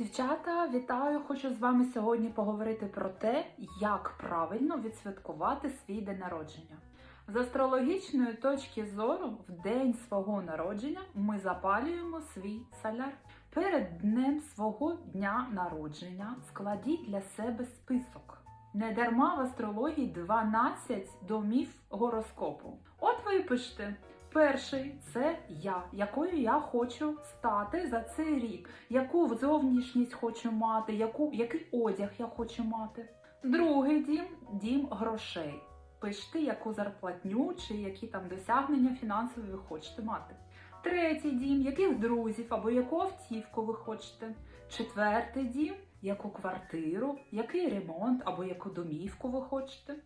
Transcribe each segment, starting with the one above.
Дівчата, вітаю! Хочу з вами сьогодні поговорити про те, як правильно відсвяткувати свій день народження. З астрологічної точки зору, в день свого народження ми запалюємо свій соляр. Перед днем свого дня народження складіть для себе список. Не дарма в астрології 12 домів гороскопу. От ви і пишете. Перший це я, якою я хочу стати за цей рік, яку зовнішність хочу мати, яку, який одяг я хочу мати. Другий дім дім грошей. Пишете, яку зарплатню чи які там досягнення фінансові ви хочете мати. Третій дім, яких друзів або яку автівку ви хочете. Четвертий дім, яку квартиру, який ремонт або яку домівку ви хочете.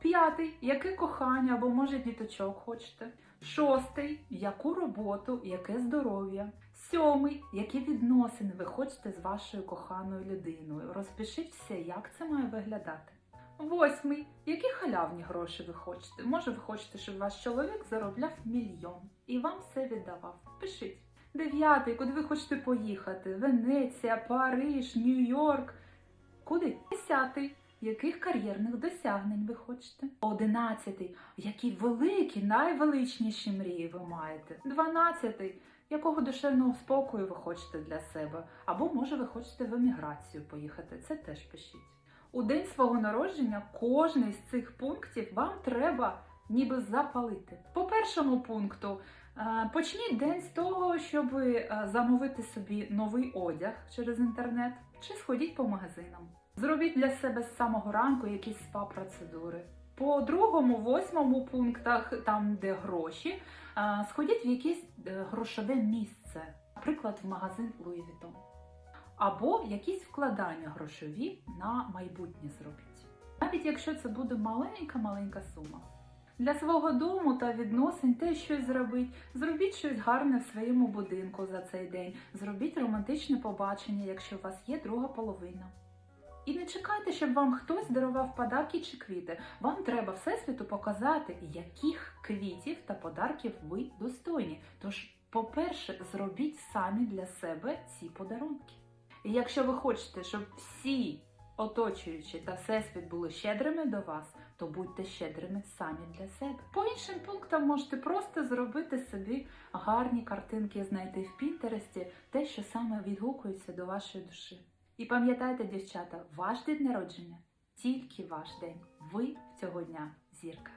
П'ятий, яке кохання або може діточок хочете. Шостий, яку роботу, яке здоров'я. Сьомий, які відносини ви хочете з вашою коханою людиною. Розпишіть все, як це має виглядати. Восьмий, які халявні гроші ви хочете. Може, ви хочете, щоб ваш чоловік заробляв мільйон і вам все віддавав. Пишіть. Дев'ятий, куди ви хочете поїхати? Венеція, Париж, Нью-Йорк. Куди? Десятий. Яких кар'єрних досягнень ви хочете? Одинадцятий. Які великі, найвеличніші мрії ви маєте? Дванадцятий. Якого душевного спокою ви хочете для себе? Або може ви хочете в еміграцію поїхати? Це теж пишіть. У день свого народження кожний з цих пунктів вам треба ніби запалити. По першому пункту е, почніть день з того, щоб е, замовити собі новий одяг через інтернет, чи сходіть по магазинам. Зробіть для себе з самого ранку якісь спа-процедури. По другому, восьмому пунктах, там де гроші, сходіть в якесь е, грошове місце, наприклад, в магазин Louis Vuitton. Або якісь вкладання грошові на майбутнє зробіть. Навіть якщо це буде маленька-маленька сума. Для свого дому та відносин теж щось зробіть. Зробіть щось гарне в своєму будинку за цей день. Зробіть романтичне побачення, якщо у вас є друга половина. І не чекайте, щоб вам хтось дарував подарки чи квіти. Вам треба Всесвіту показати, яких квітів та подарків ви достойні. Тож, по-перше, зробіть самі для себе ці подарунки. І якщо ви хочете, щоб всі оточуючі та всесвіт були щедрими до вас, то будьте щедрими самі для себе. По іншим пунктам можете просто зробити собі гарні картинки, знайти в Пінтересті те, що саме відгукується до вашої душі. І пам'ятайте, дівчата, ваш день народження тільки ваш день. Ви цього дня зірка.